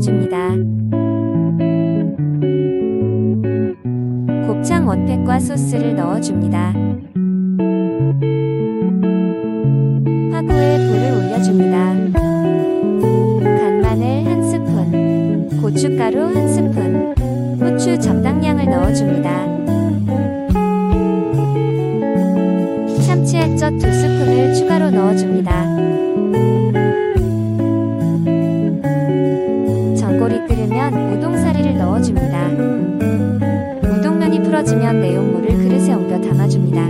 넣어줍니다. 곱창 원팩과 소스를 넣어줍니다. 화구에 불을 올려줍니다. 간마늘 한 스푼, 고춧가루 한 스푼, 후추 적당량을 넣어줍니다. 참치 액젓 두 스푼을 추가로 넣어줍니다. 풀어지면 내용물을 그릇에 옮겨 담아줍니다.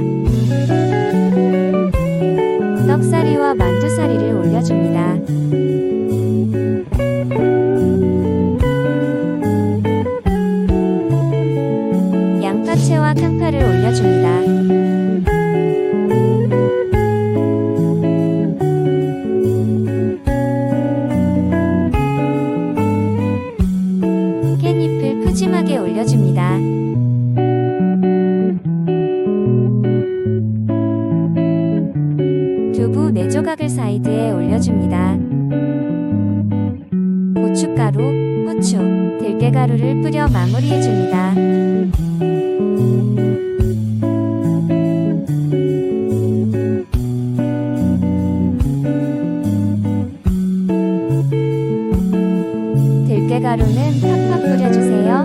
떡사리와 만두사리를 올려줍니다. 양파채와 깡파를 올려줍니다. 깻잎을 푸짐하게 올려줍니다. 두부 4조각을 사이드에 올려줍니다. 고춧가루, 후추, 들깨가루를 뿌려 마무리해줍니다. 들깨가루는 팍팍 뿌려주세요.